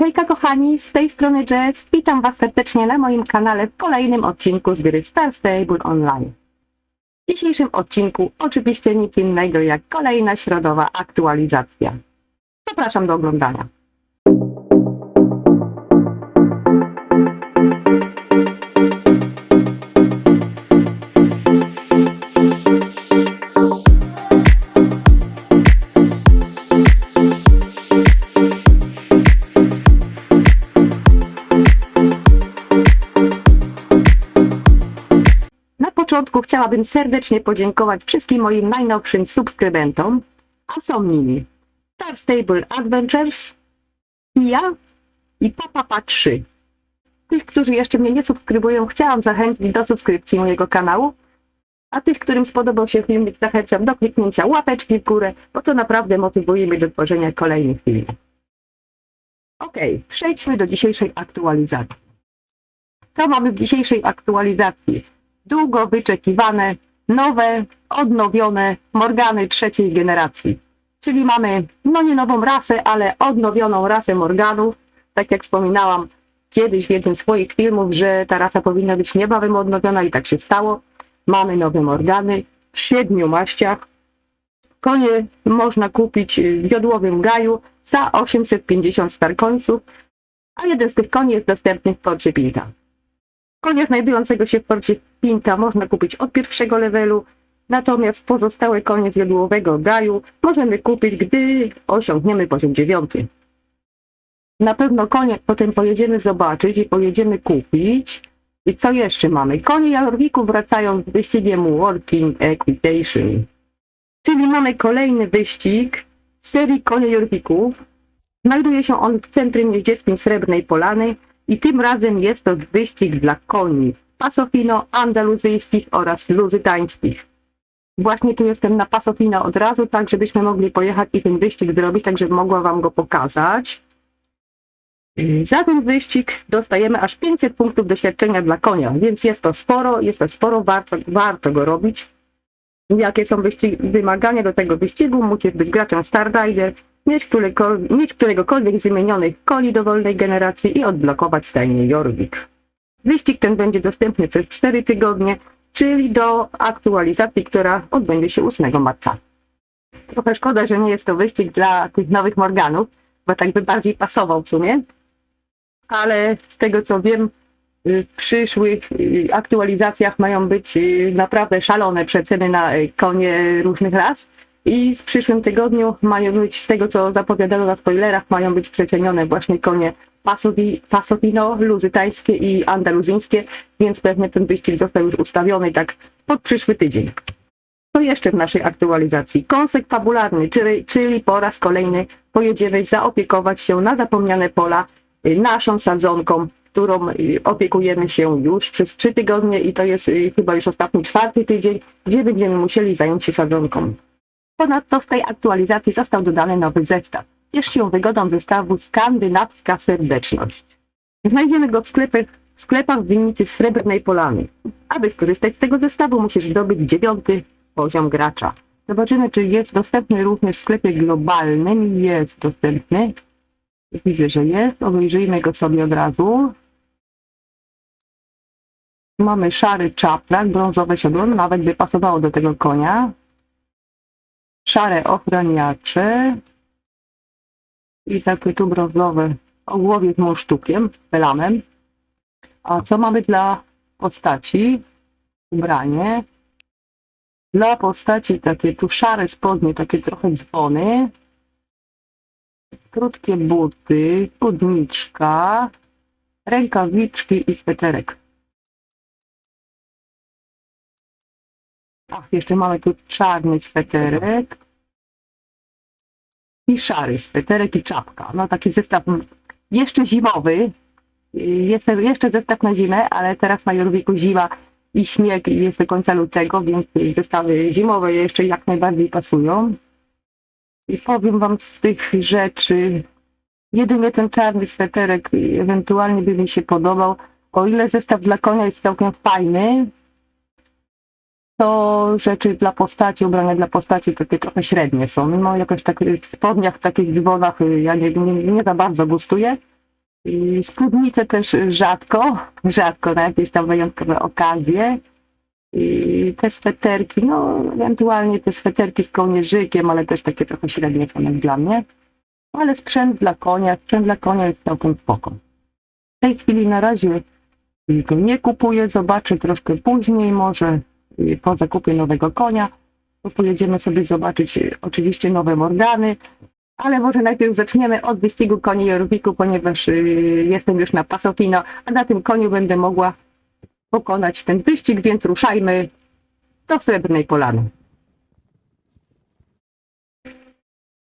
Hejka kochani, z tej strony Jess. Witam Was serdecznie na moim kanale w kolejnym odcinku z gry Star Stable Online. W dzisiejszym odcinku oczywiście nic innego jak kolejna środowa aktualizacja. Zapraszam do oglądania. Chciałabym serdecznie podziękować wszystkim moim najnowszym subskrybentom, a są nimi Star Stable Adventures, ja i Papapa 3. Tych, którzy jeszcze mnie nie subskrybują, chciałam zachęcić do subskrypcji mojego kanału, a tych, którym spodobał się filmik, zachęcam do kliknięcia łapeczki w górę, bo to naprawdę motywuje mnie do tworzenia kolejnych filmów. Ok, przejdźmy do dzisiejszej aktualizacji. Co mamy w dzisiejszej aktualizacji? Długo wyczekiwane, nowe, odnowione Morgany trzeciej generacji. Czyli mamy, no nie nową rasę, ale odnowioną rasę Morganów. Tak jak wspominałam kiedyś w jednym z swoich filmów, że ta rasa powinna być niebawem odnowiona i tak się stało. Mamy nowe Morgany w siedmiu maściach. Konie można kupić w jodłowym gaju za 850 starkońców, a jeden z tych koni jest dostępny w porcie Pinta. Konia znajdującego się w porcie Pinta można kupić od pierwszego levelu, natomiast pozostałe konie z jodłowego gaju możemy kupić, gdy osiągniemy poziom dziewiąty. Na pewno konie potem pojedziemy zobaczyć i pojedziemy kupić. I co jeszcze mamy? Konie Jałorwiku wracają z wyścigiem Working Equitation. Czyli mamy kolejny wyścig serii konie Jorwików. Znajduje się on w centrum jeździeckim Srebrnej Polany i tym razem jest to wyścig dla koni pasofino, andaluzyjskich oraz luzytańskich. Właśnie tu jestem na pasofino od razu, tak żebyśmy mogli pojechać i ten wyścig zrobić, tak żebym mogła Wam go pokazać. Za ten wyścig dostajemy aż 500 punktów doświadczenia dla konia, więc jest to sporo, jest to sporo, warto, warto go robić. Jakie są wymagania do tego wyścigu? Musisz być graczem Star Rider, mieć, którego- mieć któregokolwiek z wymienionych koni dowolnej generacji i odblokować stajnię Jorvik. Wyścig ten będzie dostępny przez 4 tygodnie, czyli do aktualizacji, która odbędzie się 8 marca. Trochę szkoda, że nie jest to wyścig dla tych nowych Morganów, bo tak by bardziej pasował w sumie. Ale z tego co wiem, y, w przyszłych y, aktualizacjach mają być y, naprawdę szalone przeceny na konie różnych ras. I w przyszłym tygodniu mają być, z tego co zapowiadano na spoilerach, mają być przecenione właśnie konie pasowi, pasowino, luzytańskie i andaluzyńskie, więc pewnie ten wyścig został już ustawiony tak pod przyszły tydzień. Co jeszcze w naszej aktualizacji? Kąsek fabularny, czyli, czyli po raz kolejny pojedziemy zaopiekować się na zapomniane pola y, naszą sadzonką, którą y, opiekujemy się już przez trzy tygodnie i to jest y, chyba już ostatni czwarty tydzień, gdzie będziemy musieli zająć się sadzonką. Ponadto w tej aktualizacji został dodany nowy zestaw. Ciesz się wygodą zestawu Skandynawska Serdeczność. Znajdziemy go w sklepach, w sklepach w winnicy Srebrnej Polany. Aby skorzystać z tego zestawu musisz zdobyć dziewiąty poziom gracza. Zobaczymy, czy jest dostępny również w sklepie globalnym. Jest dostępny. Widzę, że jest. Obejrzyjmy go sobie od razu. Mamy szary czaprak, brązowe siodło, nawet by pasowało do tego konia szare ochraniacze i takie tu brązowe o głowie z mąsztukiem, pelamem. A co mamy dla postaci? Ubranie. Dla postaci takie tu szare spodnie, takie trochę dzwony. Krótkie buty, spódniczka, rękawiczki i sweterek. Ach, jeszcze mamy tu czarny sweterek. I szary sweterek i czapka. No taki zestaw jeszcze zimowy. Jest jeszcze zestaw na zimę, ale teraz na Jorwiku zima i śnieg jest do końca lutego, więc zestawy zimowe jeszcze jak najbardziej pasują. I powiem wam z tych rzeczy, jedynie ten czarny sweterek ewentualnie by mi się podobał. O ile zestaw dla konia jest całkiem fajny, to rzeczy dla postaci, ubrania dla postaci takie trochę średnie są. No jakoś tak w spodniach, takich dzwonach y, ja nie, nie, nie za bardzo gustuję. Spódnice też rzadko, rzadko na jakieś tam wyjątkowe okazje. I te sweterki, no ewentualnie te sweterki z kołnierzykiem, ale też takie trochę średnie są jak dla mnie. Ale sprzęt dla konia, sprzęt dla konia jest całkiem spoko. W tej chwili na razie go nie kupuję, zobaczę troszkę później, może po zakupie nowego konia. Pojedziemy sobie zobaczyć y, oczywiście nowe Morgany, ale może najpierw zaczniemy od wyścigu koni Jorwiku, ponieważ y, jestem już na Pasofino, a na tym koniu będę mogła pokonać ten wyścig, więc ruszajmy do Srebrnej Polany.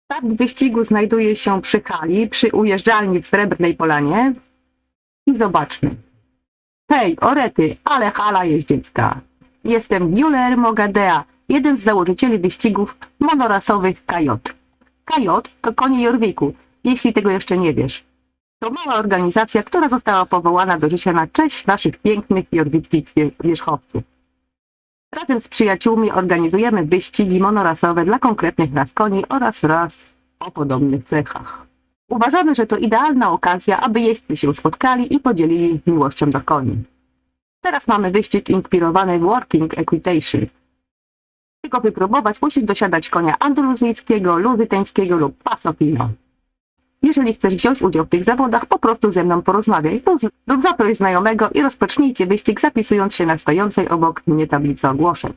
Start wyścigu znajduje się przy hali, przy ujeżdżalni w Srebrnej Polanie i zobaczmy. Hej, orety, ale hala jeździecka. Jestem Guillermo Gadea, jeden z założycieli wyścigów monorasowych Kajot. Kajot to konie Jorwiku, jeśli tego jeszcze nie wiesz. To mała organizacja, która została powołana do życia na cześć naszych pięknych jorwickich wie- wierzchowców. Razem z przyjaciółmi organizujemy wyścigi monorasowe dla konkretnych ras koni oraz ras o podobnych cechach. Uważamy, że to idealna okazja, aby jeźdźcy się spotkali i podzielili miłością do koni. Teraz mamy wyścig inspirowany Working Equitation. By go wypróbować, musisz dosiadać konia andaluzyjskiego, luzyteńskiego lub pasofino. Jeżeli chcesz wziąć udział w tych zawodach, po prostu ze mną porozmawiaj lub, zaproś znajomego i rozpocznijcie wyścig zapisując się na stojącej obok mnie tablicy ogłoszeń.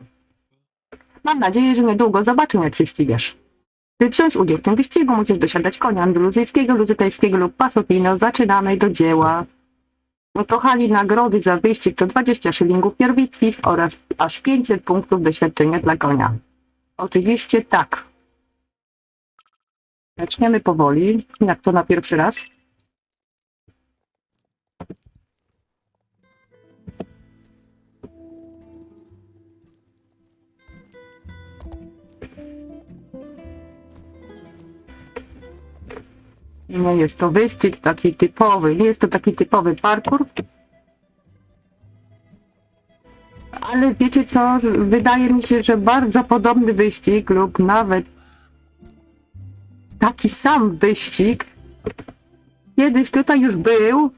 Mam nadzieję, że niedługo zobaczę, jak się ścigasz. By wziąć udział w tym wyścigu, musisz dosiadać konia andaluzyjskiego, luzyteńskiego lub pasofino. Zaczynamy do dzieła. Kochani, nagrody za wyścig to 20 szylingów pierwickich oraz aż 500 punktów doświadczenia dla konia. Oczywiście tak. Zaczniemy powoli, jak to na pierwszy raz. Nie jest to wyścig taki typowy, nie jest to taki typowy parkour. Ale wiecie co, wydaje mi się, że bardzo podobny wyścig lub nawet taki sam wyścig kiedyś tutaj już był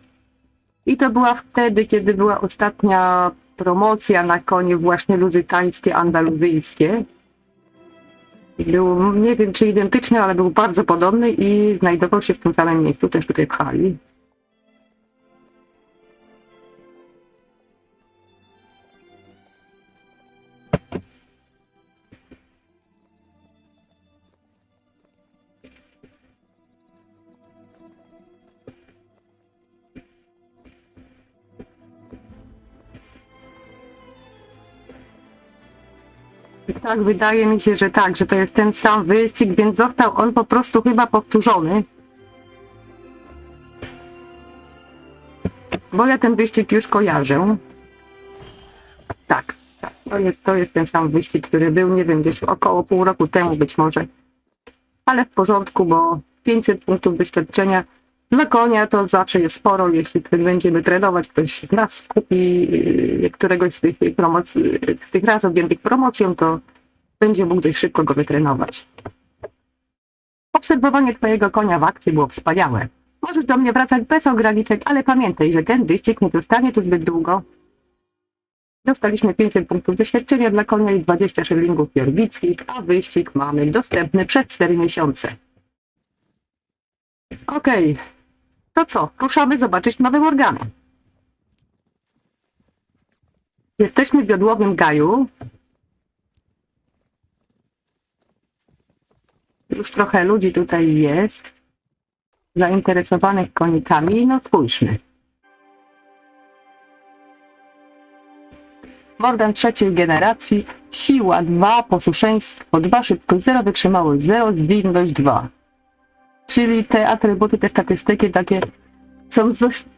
i to była wtedy, kiedy była ostatnia promocja na konie właśnie luzytańskie, andaluzyjskie. Był, nie wiem czy identyczny, ale był bardzo podobny i znajdował się w tym samym miejscu, też tutaj w Tak, wydaje mi się, że tak, że to jest ten sam wyścig, więc został on po prostu chyba powtórzony. Bo ja ten wyścig już kojarzę. Tak, tak. To jest, to jest ten sam wyścig, który był, nie wiem, gdzieś około pół roku temu być może. Ale w porządku, bo 500 punktów doświadczenia dla konia to zawsze jest sporo, jeśli będziemy trenować, ktoś z nas kupi yy, któregoś z tych promocji, z tych raz objętych promocją, to będzie mógł dość szybko go wytrenować. Obserwowanie twojego konia w akcji było wspaniałe. Możesz do mnie wracać bez ograniczeń, ale pamiętaj, że ten wyścig nie zostanie tu zbyt długo. Dostaliśmy 500 punktów doświadczenia dla konia i 20 szylingów pierwickich, a wyścig mamy dostępny przez 4 miesiące. Okej, to co? Ruszamy zobaczyć nowe organy. Jesteśmy w jodłowym gaju. Już trochę ludzi tutaj jest. Zainteresowanych konikami. No spójrzmy. Morgan trzeciej generacji. Siła 2, posłuszeństwo 2, szybkość 0, wytrzymałość 0, zwinność 2. Czyli te atrybuty, te statystyki takie są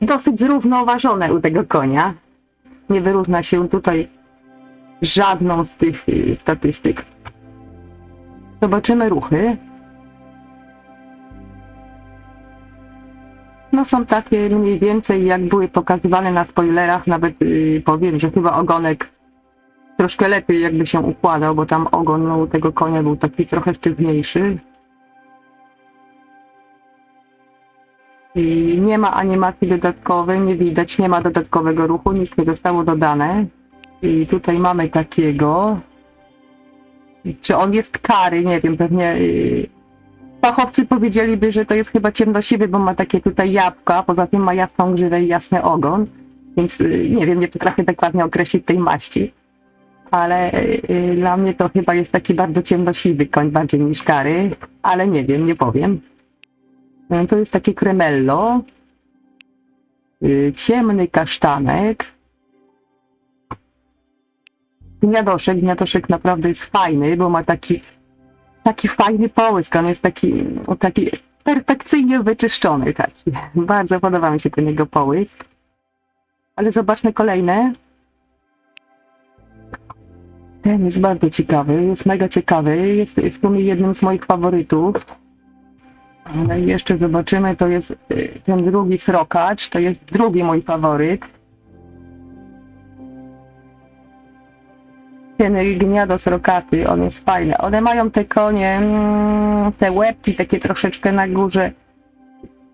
dosyć zrównoważone u tego konia. Nie wyróżnia się tutaj żadną z tych y, statystyk. Zobaczymy ruchy. No są takie mniej więcej jak były pokazywane na spoilerach, nawet y, powiem, że chyba ogonek troszkę lepiej jakby się układał, bo tam ogon no, tego konia był taki trochę sztywniejszy. Nie ma animacji dodatkowej, nie widać, nie ma dodatkowego ruchu, nic nie zostało dodane. I tutaj mamy takiego. Czy on jest kary? Nie wiem, pewnie. yy, Fachowcy powiedzieliby, że to jest chyba ciemnosiwy, bo ma takie tutaj jabłka, poza tym ma jasną grzywę i jasny ogon, więc yy, nie wiem, nie potrafię dokładnie określić tej maści. Ale yy, dla mnie to chyba jest taki bardzo ciemnosiwy koń, bardziej niż kary, ale nie wiem, nie powiem. Yy, To jest takie kremello, yy, ciemny kasztanek, Gniadoszek, gniadoszek naprawdę jest fajny, bo ma taki, taki fajny połysk. On jest taki, taki perfekcyjnie wyczyszczony. Taki. Bardzo podoba mi się ten jego połysk. Ale zobaczmy kolejne. Ten jest bardzo ciekawy, jest mega ciekawy. Jest w sumie jednym z moich faworytów. Ale jeszcze zobaczymy, to jest y, ten drugi srokacz, to jest drugi mój faworyt. ten gniados rokaty, on jest fajny. One mają te konie, mm, te łebki takie troszeczkę na górze,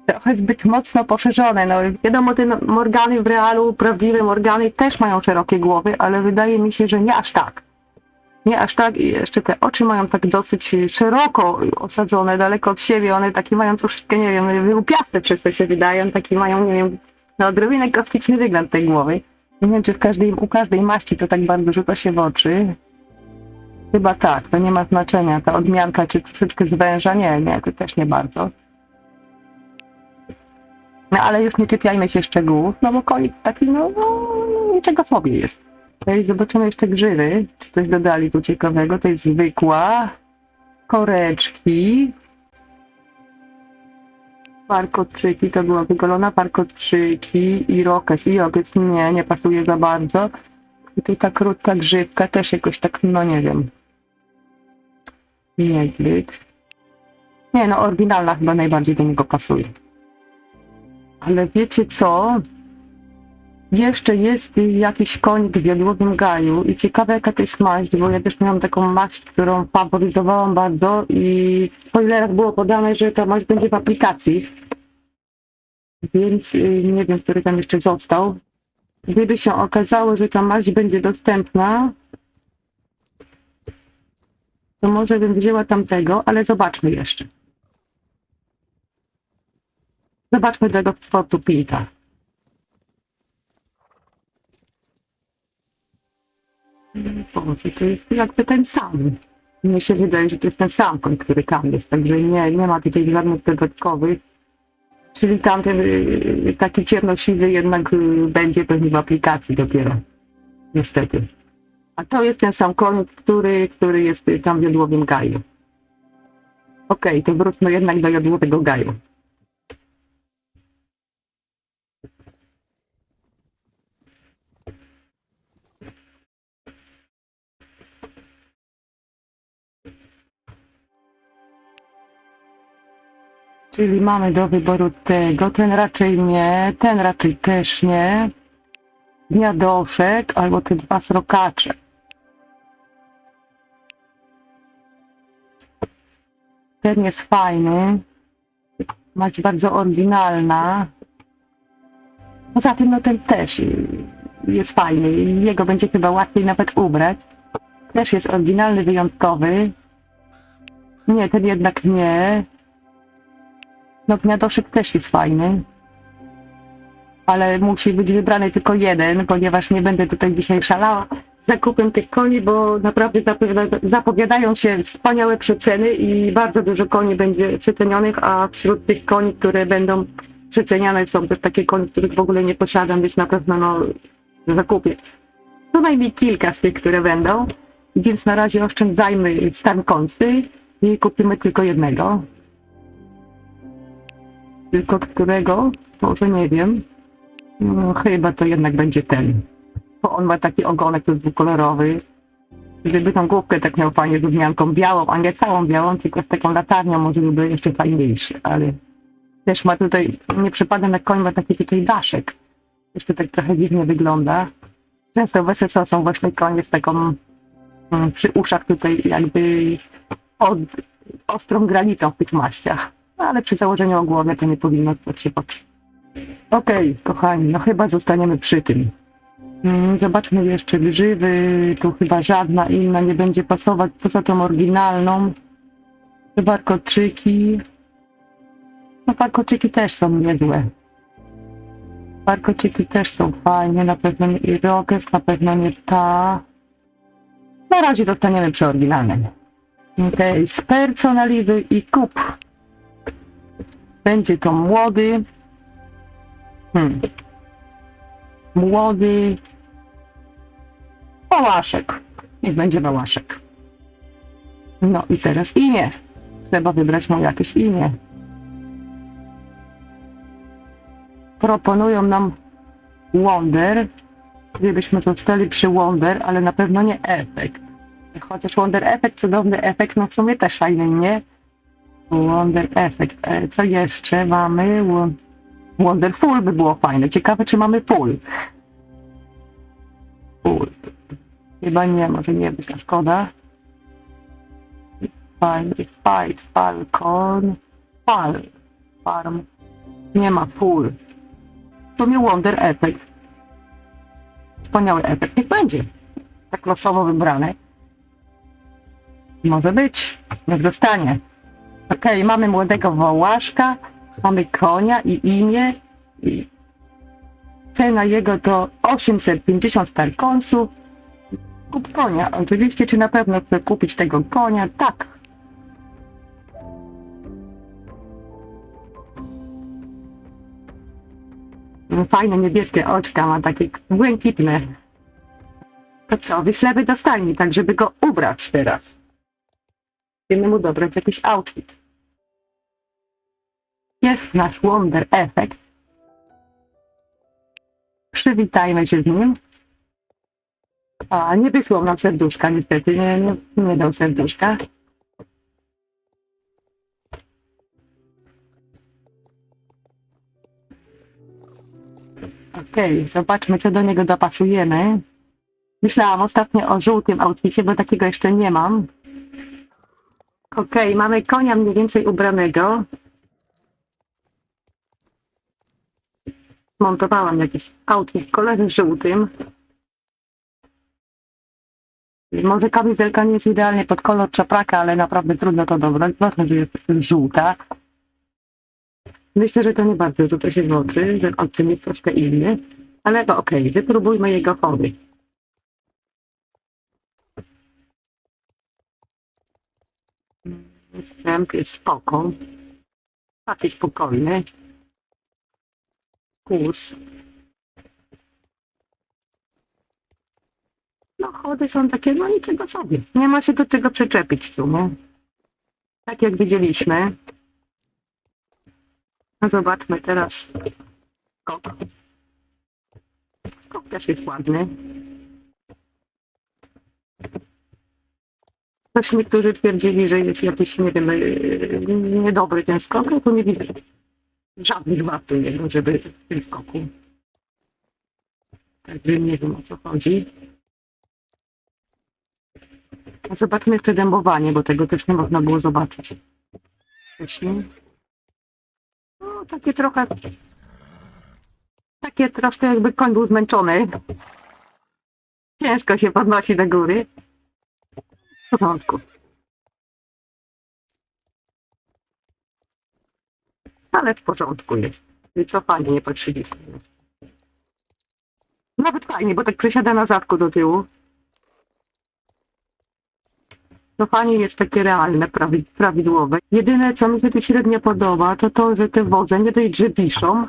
trochę zbyt mocno poszerzone. No wiadomo, te morgany w realu, prawdziwe morgany też mają szerokie głowy, ale wydaje mi się, że nie aż tak. Nie aż tak i jeszcze te oczy mają tak dosyć szeroko osadzone, daleko od siebie. One takie mają troszeczkę, nie wiem, wyłupiaste przez to się wydają. Taki mają, nie wiem, no odrobinę kosmiczny wygląd tej głowy. Nie wiem, czy w każdej, u każdej maści to tak bardzo rzuca się w oczy. Chyba tak, to nie ma znaczenia. Ta odmianka, czy troszeczkę zwęża, nie, nie, to też nie bardzo. No ale już nie czepiajmy się szczegółów, no bo konik taki, no, no niczego sobie jest. Tutaj zobaczymy jeszcze grzywy, czy coś dodali tu ciekawego. To jest zwykła, koreczki, parkoczyki, to była wygolona, parkoczyki, irokes. Irokes nie, nie pasuje za bardzo. I tu ta krótka grzybka też jakoś tak, no nie wiem. Niezbyt. Nie no, oryginalna chyba najbardziej do niego pasuje. Ale wiecie co? Jeszcze jest jakiś konik w jodłowym gaju i ciekawe jaka to jest maść, bo ja też miałam taką maść, którą faworyzowałam bardzo i w spoilerach było podane, że ta maść będzie w aplikacji. Więc y, nie wiem, który tam jeszcze został. Gdyby się okazało, że ta maść będzie dostępna, to może bym wzięła tamtego, ale zobaczmy jeszcze. Zobaczmy tego sportu Pinta. Boże, to jest jakby ten sam. Mnie się wydaje, że to jest ten sam koń, który tam jest, także nie, nie ma tutaj żadnych dodatkowych. Czyli tamten y, taki ciemnosiwy jednak y, będzie pewnie w aplikacji dopiero. Niestety. A to jest ten sam koń, który, który jest y, tam w jodłowym gaju. Okej, to wróćmy jednak do jodłowego gaju. Czyli mamy do wyboru tego, ten raczej nie, ten raczej też nie. Gniadoszek albo te dwa srokacze. Ten jest fajny. Mać bardzo oryginalna. Poza tym no ten też jest fajny. Jego będzie chyba łatwiej nawet ubrać. Też jest oryginalny, wyjątkowy. Nie, ten jednak nie. No gniadoszek też jest fajny. Ale musi być wybrany tylko jeden, ponieważ nie będę tutaj dzisiaj szalała z zakupem tych koni, bo naprawdę zapowiada- zapowiadają się wspaniałe przeceny i bardzo dużo koni będzie przecenionych, a wśród tych koni, które będą przeceniane są też takie koni, których w ogóle nie posiadam, więc na pewno no, zakupię. Co najmniej kilka z tych, które będą, więc na razie oszczędzajmy stan końcy i kupimy tylko jednego. Tylko którego? Może nie wiem. No, chyba to jednak będzie ten. Bo on ma taki ogonek dwukolorowy. Gdyby tą główkę tak miał fajnie z wzmianką białą, a nie całą białą, tylko z taką latarnią, może by był jeszcze fajniejszy, ale też ma tutaj, nie przypadam jak koń ma taki tutaj daszek. Jeszcze tak trochę dziwnie wygląda. Często w są właśnie konie z taką mm, przy uszach tutaj jakby od, ostrą granicą w tych maściach. No, ale przy założeniu o głowie to nie powinno stać się oczy. Okej, kochani, no chyba zostaniemy przy tym. Mm, Zobaczmy jeszcze grzywy. Tu chyba żadna inna nie będzie pasować poza tą oryginalną. Warkoczyki. No warkoczyki też są niezłe. Warkoczyki też są fajne. Na pewno nie Irokes, na pewno nie ta. Na razie zostaniemy przy oryginalnym. Okej, spersonalizuj i kup. Będzie to młody. Hmm. Młody. Pałaszek. Niech będzie Pałaszek. No i teraz imię. Trzeba wybrać mu jakieś imię. Proponują nam Wonder. Gdybyśmy zostali przy Wonder, ale na pewno nie efekt. Chociaż Wonder Effect, cudowny efekt, no w sumie też fajny, nie? Wonder Effect. E, Co jeszcze mamy? Wo- Wonderful by było fajne. Ciekawe, czy mamy full. Full. Chyba nie, może nie być, a szkoda. Fight, fight, falcon, fal, farm. Nie ma full. W sumie Wonder Effect. Wspaniały efekt. Niech będzie. Tak losowo wybrane. Może być. Niech zostanie. Okej, mamy młodego wołaszka, mamy konia i imię. I cena jego to 850 starkonsów. Kup konia. Oczywiście, czy na pewno chcę kupić tego konia? Tak. No, Fajne niebieskie oczka, ma takie błękitne. To co, wyślemy do stajni, tak żeby go ubrać teraz. Musimy mu dobrać jakiś outfit. Jest nasz Wonder Effect. Przywitajmy się z nim. A, nie wysłał nam serduszka, niestety, nie, nie, nie dał serduszka. Okej, zobaczmy, co do niego dopasujemy. Myślałam ostatnio o żółtym outficie, bo takiego jeszcze nie mam. Okej, mamy konia mniej więcej ubranego. Montowałam jakiś outfit w żółtym. Może kamizelka nie jest idealnie pod kolor czapraka, ale naprawdę trudno to dobrać. Ważne, że jest żółta. Myślę, że to nie bardzo rzuca się w oczy, że odcień jest troszkę inny. Ale to okej, wypróbujmy jego chody. Wstęp jest spoko. Taki spokojny. Kurs. No chody są takie, no niczego sobie. Nie ma się do czego przyczepić w sumie. Tak jak widzieliśmy. No zobaczmy teraz skok. Skok też jest ładny. Też niektórzy twierdzili, że jest jakiś, nie wiem, yy, niedobry ten skok, ale tu nie widzę żadnych wad u niego, żeby w tym skoku. Także nie wiem o co chodzi. A Zobaczmy jeszcze dębowanie, bo tego też nie można było zobaczyć. Wcześniej. No, takie trochę. Takie troszkę jakby koń był zmęczony. Ciężko się podnosi do góry. W porządku. Ale w porządku jest. Co fajnie, nie patrzyliśmy. Nawet fajnie, bo tak przesiada na zadku do tyłu. To fajnie jest takie realne, prawi, prawidłowe. Jedyne, co mi się tu średnio podoba, to to, że te wodze nie dość, że wiszą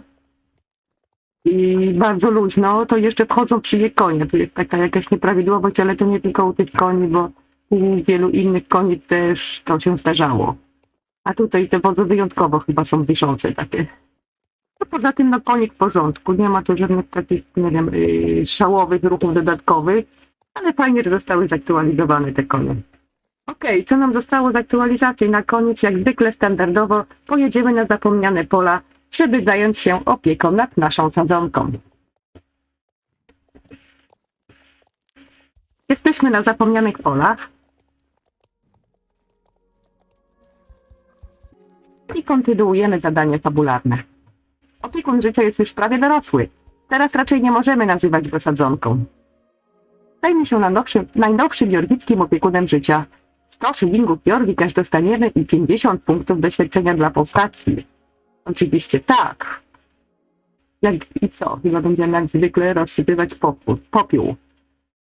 i bardzo luźno, to jeszcze wchodzą przy je konie. Tu jest taka jakaś nieprawidłowość, ale to nie tylko u tych koni, bo u wielu innych koni też to się zdarzało. A tutaj te wodze wyjątkowo chyba są wiszące takie. No poza tym no konik w porządku, nie ma tu żadnych takich, nie wiem, yy, szałowych ruchów dodatkowych, ale fajnie, że zostały zaktualizowane te konie. Okej, co nam zostało z aktualizacji? Na koniec, jak zwykle standardowo, pojedziemy na zapomniane pola, żeby zająć się opieką nad naszą sadzonką. Jesteśmy na zapomnianych polach. I kontynuujemy zadanie fabularne. Opiekun życia jest już prawie dorosły. Teraz raczej nie możemy nazywać go sadzonką. Zajmie się najnowszym, najnowszym jorwickim opiekunem życia. 100 szylingów Jorwik aż dostaniemy i 50 punktów doświadczenia dla postaci. Oczywiście tak. Jak i co? Chyba będziemy jak zwykle rozsypywać popiół. popiół.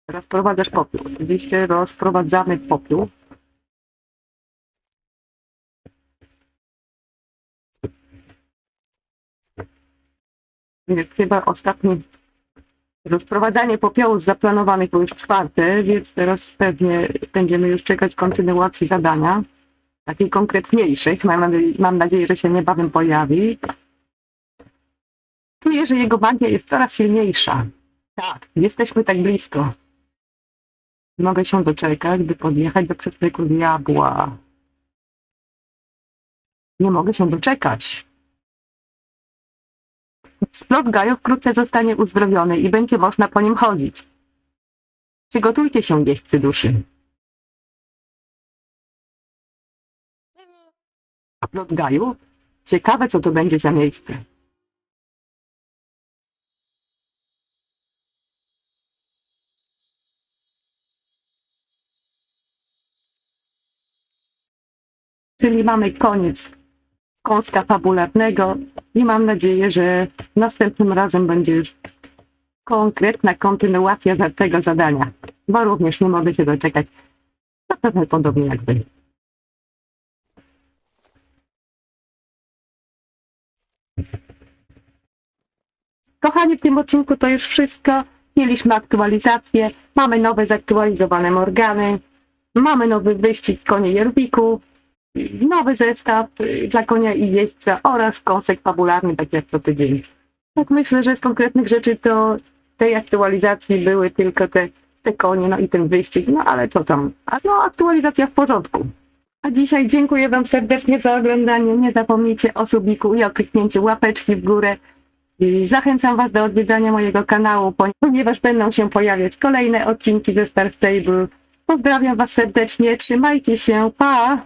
Rozprowadzasz popiół. Oczywiście rozprowadzamy popiół. Jest chyba ostatnie rozprowadzanie popiołu z zaplanowanych było już czwarte, więc teraz pewnie będziemy już czekać kontynuacji zadania. Takich konkretniejszych. Mam, mam nadzieję, że się niebawem pojawi. Czuję, że jego magia jest coraz silniejsza. Tak, jesteśmy tak blisko. Mogę się doczekać, by podjechać do przesmyku diabła. Nie mogę się doczekać. Splot Gajo wkrótce zostanie uzdrowiony i będzie można po nim chodzić. Przygotujcie się, jeźdźcy duszy. Splot Gaju? Ciekawe, co to będzie za miejsce. Czyli mamy koniec kąska fabularnego i mam nadzieję, że następnym razem będzie już konkretna kontynuacja tego zadania, bo również nie mogę się doczekać. Zapewne podobnie jak wy. Kochani, w tym odcinku to już wszystko. Mieliśmy aktualizację, mamy nowe zaktualizowane Morgany, mamy nowy wyścig konie Jerwiku, nowy zestaw y, dla konia i jeźdźca oraz kąsek fabularny, tak jak co tydzień. Tak myślę, że z konkretnych rzeczy to tej aktualizacji były tylko te, te konie, no i ten wyścig, no ale co tam, no aktualizacja w porządku. A dzisiaj dziękuję Wam serdecznie za oglądanie. Nie zapomnijcie o subiku i o kliknięciu łapeczki w górę. I zachęcam Was do odwiedzania mojego kanału, ponieważ będą się pojawiać kolejne odcinki ze Star Stable. Pozdrawiam Was serdecznie, trzymajcie się, pa!